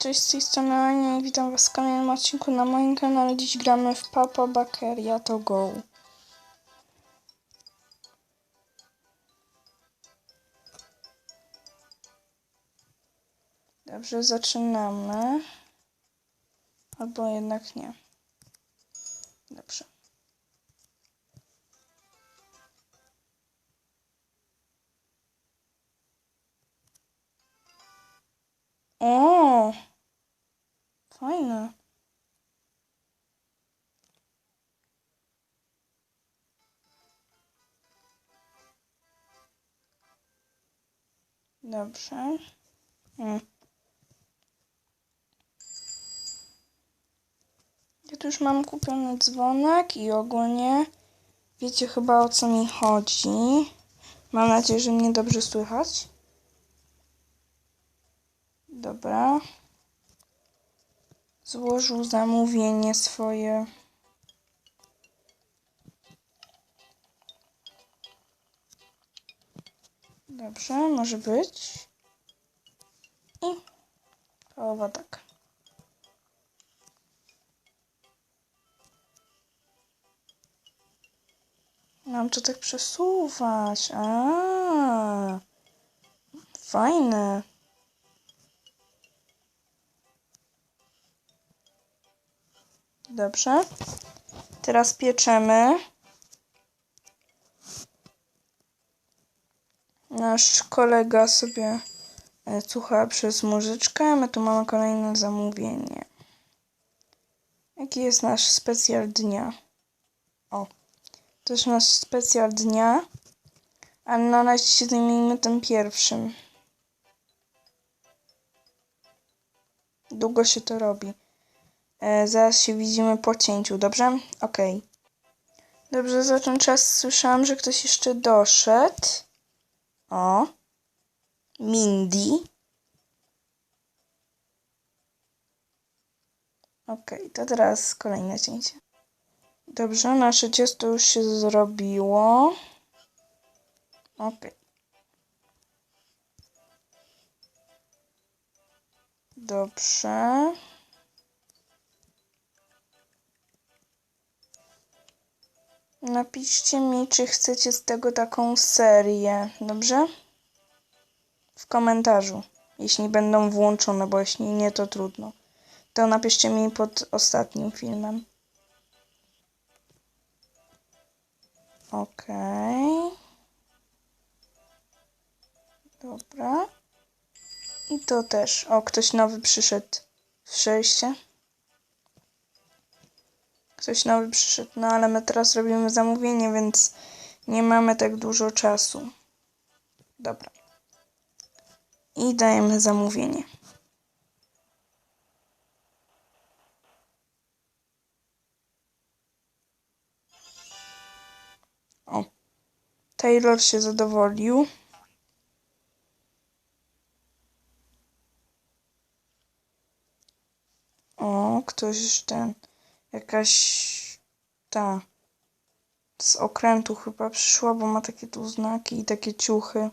Cześć, z tej strony Ania witam was w kolejnym odcinku na moim kanale. Dziś gramy w Papa Bakeria to Go. Dobrze, zaczynamy. Albo jednak nie. Dobrze. Dobrze. Mm. Ja tu już mam kupiony dzwonek i ogólnie wiecie chyba o co mi chodzi. Mam nadzieję, że mnie dobrze słychać. Dobra. Złożył zamówienie swoje. Dobrze, może być. I połowa tak. Mam to tak przesuwać. A, fajne. Dobrze. Teraz pieczemy. Nasz kolega sobie e, słucha przez muzyczkę. My tu mamy kolejne zamówienie. Jaki jest nasz specjal dnia? O, to jest nasz specjal dnia. Ale na razie się zajmijmy tym pierwszym. Długo się to robi. E, zaraz się widzimy po cięciu, dobrze? Okej. Dobrze, za ten czas słyszałam, że ktoś jeszcze doszedł. O. Mindy. Okej, to teraz kolejne cięcie. Dobrze, nasze ciasto już się zrobiło. Okej. Dobrze. Napiszcie mi, czy chcecie z tego taką serię, dobrze? W komentarzu, jeśli będą włączone, bo jeśli nie, to trudno. To napiszcie mi pod ostatnim filmem. Okej. Dobra. I to też. O, ktoś nowy przyszedł. Słyszeliście? Ktoś nowy przyszedł, no ale my teraz robimy zamówienie, więc nie mamy tak dużo czasu. Dobra. I dajemy zamówienie. O. Taylor się zadowolił. O, ktoś ten jakaś ta z okrętu chyba przyszła, bo ma takie tu znaki i takie ciuchy.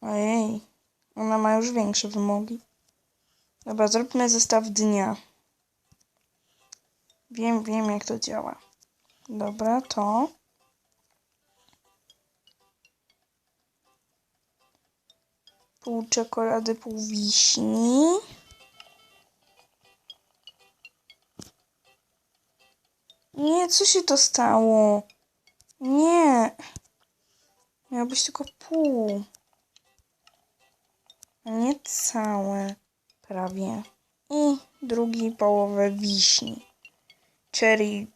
Ojej, ona ma już większe wymogi. Dobra, zróbmy zestaw dnia. Wiem, wiem jak to działa. Dobra, to. Pół czekolady, pół wiśni. Nie, co się to stało? Nie. Miało tylko pół. Nie całe. Prawie. I drugi połowę wiśni. Cherry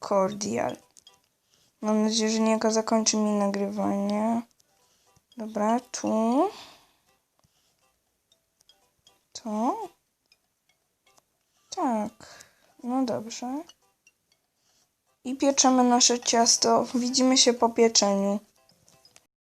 cordial. Mam nadzieję, że niejako zakończy mi nagrywanie. Dobra, tu. To. Tak. No dobrze i pieczemy nasze ciasto. Widzimy się po pieczeniu.